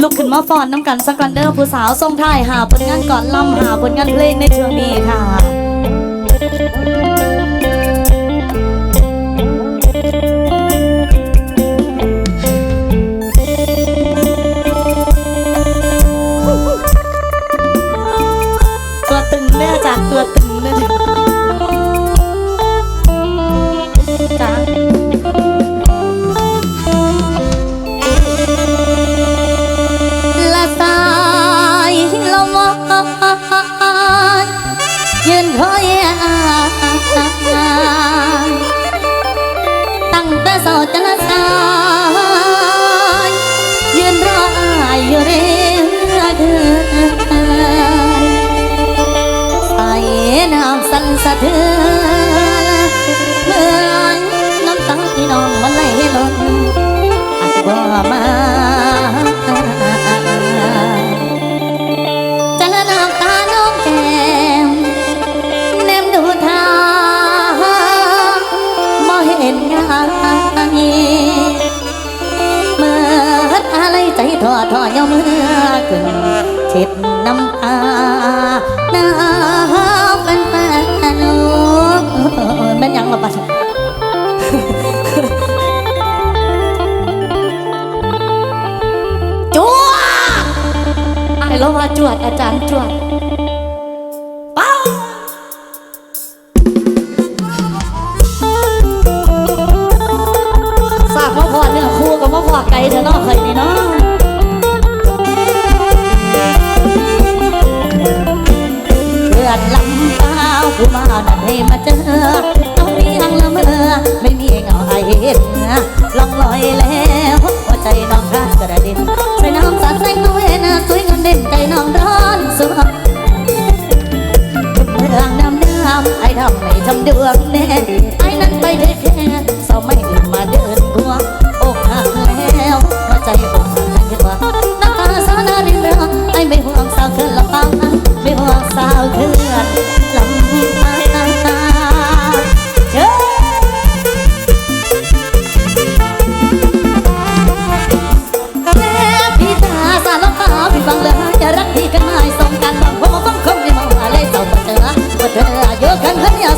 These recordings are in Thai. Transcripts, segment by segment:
ลุกขึ้นมาฟอนน้ำกันสักกันเด้อผู้สาวทรงไทายหาผลงานก่อนลำหาผลงานเพลงในช่วงนี้ค่ะตัวตึงเนี่จากตัวตึง สั่นสะเทือนเมื่อนน้ำตาพี่น้องมันไหลล้นอาจบ่มาจะละน้ำตาน้องแก้มแนมดูทางบ่เห็นงานเมื่ออะไรใจทอทอย่อมเมื่อขึ้นเช็ดน้ำตา จวดอาจารย์จวดเป้าฝากมาพอดเนี่ยครูกับมาพอดไกลเถอะเนาะเคยนี่เนาะเลือดลำเปล่าผู้มาดันให้มาเจอเอาเพียงละเมอไม่มีเงาให้เห็นลองลอยแล้วหัวใจน้องข้ากระเด็น ทำดวงแน่ไอ้นั้นไปได้แค่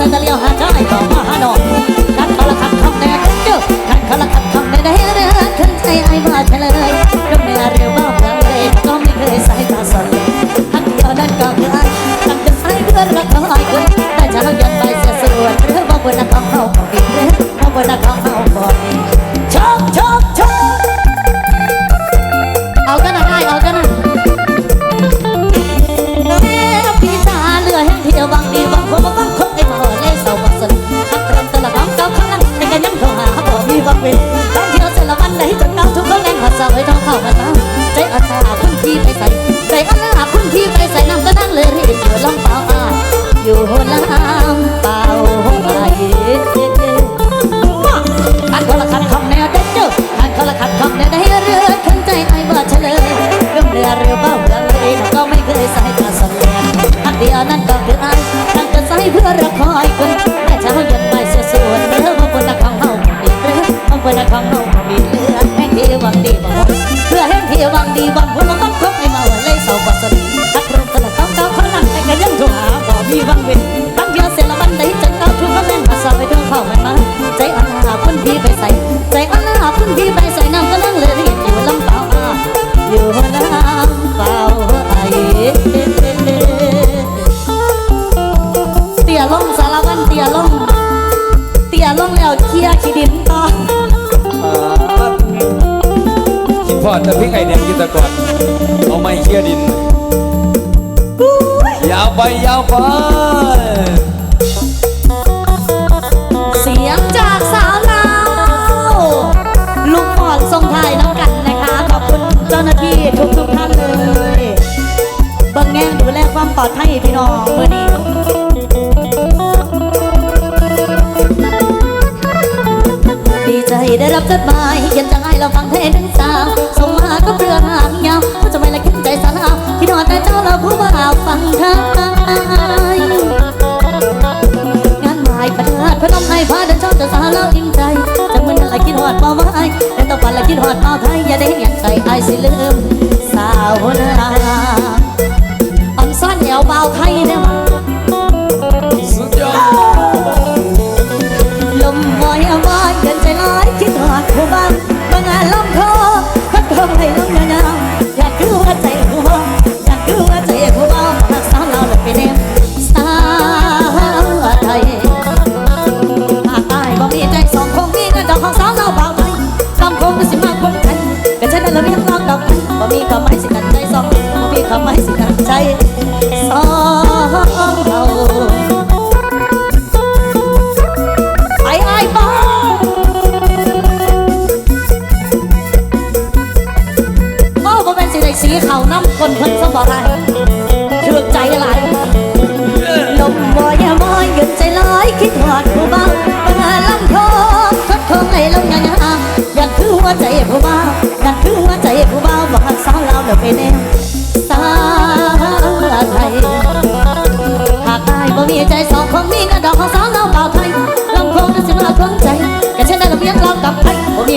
กันเฮี ดสาวไว้ท้องเข้ากันมาใจอันตาคุณพี่ไปใส่ใจอันตาคุณพี่ไปใส่น้ำก็นั่งเลยรีบอยู่ลำเปล่าอะอยู่ลำเปล่าไปอันคนละคันคำแนวเด็ดเจ้าอันคนละคันคำแนวได้เรือขึ้นใจไอ้บิดเฉลยเรื่องเรือเรือเบ้าเรือเลยก็ไม่เคยใส่ตาสนแลอันเดียวนั้นก็คือไอ้ตั้งแต่ใส่เพื่อรักคอ อดแต่พี่ไก่แดงกินแตะก่อนเอาไม้เคี่ยดิน ยาวไปยาวไป เสียงจากสาวลาวลูกอ่อนทรงไทยน้ำกันนะคะ ขอบคุณเจ้าหน้าที่ทุกทุกๆท่านเลยเบังแง่งดูแลความปลอดภัยพี่น้องเมื่อนี้ดีใจได้รับจดหมายเขียนจากไอ้เราฟังเพลง เราผู้บ่าวฟังไทยงานหมายประทัดพนมไทยพาเดินชอบจะสาวเล่าอิ่มใจจังมันอะไรคิดหอดเป้าไว้แต่ต่ปันละคิดหอดเป้าไทยอย่าได้เห็นใจไอ้สิลืมสาวนาอันซ่อนเหนียวเบาไทยเนี่ยลมวอยวายเดินใจร้ายคิดหอดผู้บ้าน come my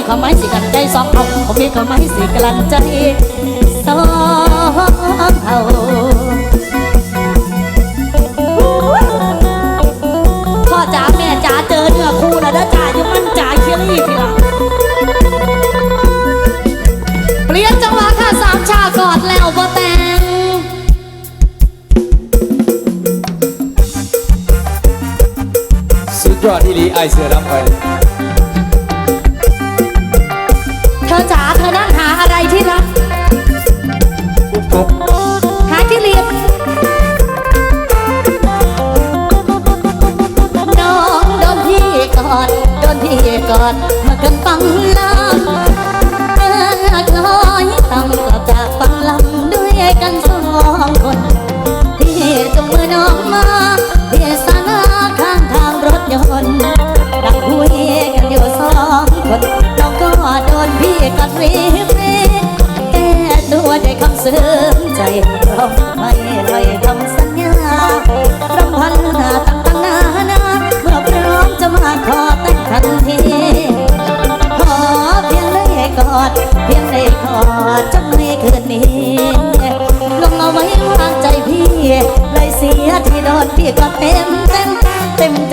เขาไม่สิกันใจสองเอาผมมีเขาไม่สิกลั่ใจสองเอาพ่อจ๋าแม่จ๋าเจอเนื้อคู่นะเด้อจ๋าอยู่มันจ๋าเคียรี่ทีละเปลี่ยนจังหวะค่ะสามชากอดแล้วบ่แต่งสุดยอดที่ลีไอเสือรับไป ngọt ที่โดนพี่ก็เต็มเต็มเต็มใจ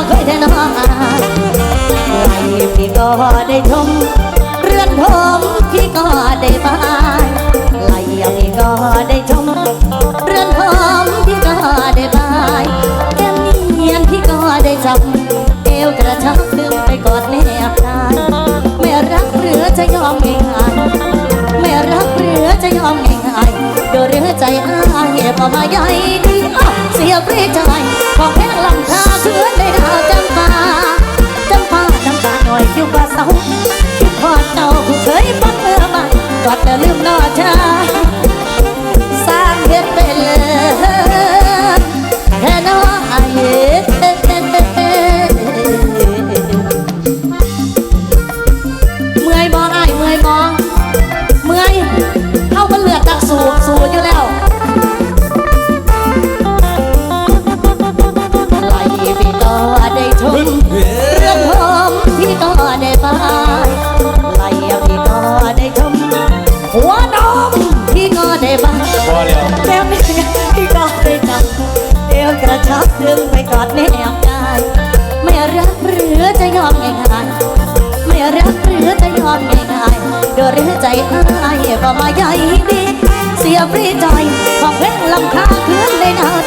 ่เคยได้นอไลพี่ก็ได้ชมเรือนทองพี่ก็ได้บ้านไลพี่ก็ได้ชมเรือนทองพี่ก็ได้บ้านแก้มเนียนพี่ก็ได้จำเอวกระชับดึงไปกอดแนบนานไม่รักหรือจะยอมงานไม่รักหรือจะยอมง ใจอ้ายบ่มาใหญ่ดีอ้อเสียฟรีใจของแพงลังคาเคือนได้ดาวจำปาจำปาจำปาหน่อยคิวกว่าเสาคิดพอดเอาผู้เคยปักเมื่อมากอดแต่ลืมนอชา รักดึงไปกอดแนบกาย ไม่รักหรือจะยอมง่ายๆไม่รักหรือจะยอมง่ายๆโดยหรือใจอ้ายบ่มาใหญ่ดี เสียฟรีใจของเพลงลำคาคืนในนา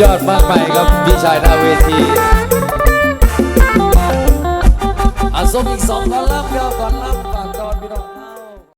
ยอดมากไปครับพี่ชายหน้าเวทีอาสมอีกสองก่อนรับยอก่อนรับ